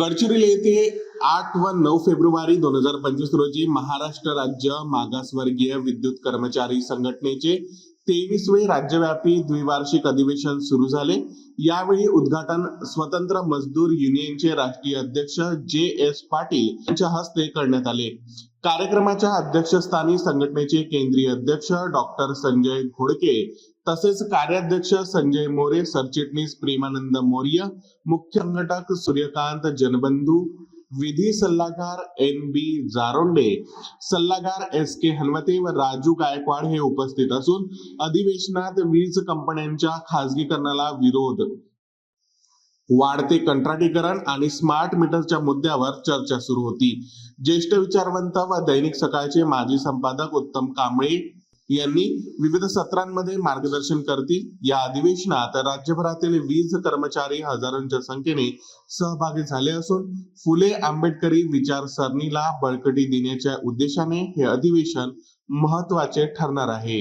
गडचिरोली येथे आठ व नऊ फेब्रुवारी दोन हजार पंचवीस रोजी महाराष्ट्र राज्य मागासवर्गीय विद्युत कर्मचारी संघटनेचे तेवीसवे राज्यव्यापी द्विवार्षिक अधिवेशन सुरू झाले. यावेळी उद्घाटन स्वतंत्र मजदूर युनियनचे राष्ट्रीय अध्यक्ष जे एस पाटील यांच्या हस्ते करण्यात आले. कार्यक्रमाच्या अध्यक्षस्थानी संघटनेचे केंद्रीय अध्यक्ष डॉक्टर संजय घोडके तसेच कार्याध्यक्ष संजय मोरे सरचिटणीस प्रेमानंद मौर्य मुख्य संघटक सूर्यकांत जनबंधू विधी सल्लागार एन बी जारोंडे सल्लागार एस के हनवते व राजू गायकवाड हे उपस्थित असून अधिवेशनात वीज कंपन्यांच्या खासगीकरणाला विरोध. वाढते कंत्राटीकरण आणि स्मार्ट मीटरच्या मुद्द्यावर चर्चा सुरू होती. ज्येष्ठ विचारवंत व दैनिक सकाळचे माजी संपादक उत्तम कांबळे यांनी विविध सत्रांमध्ये मार्गदर्शन करतील. या अधिवेशनात राज्यभरातील वीज कर्मचारी हजारोंच्या संख्येने सहभागी झाले असून फुले आंबेडकरी विचारसरणीला बळकटी देण्याच्या उद्देशाने हे अधिवेशन महत्त्वाचे ठरणार आहे.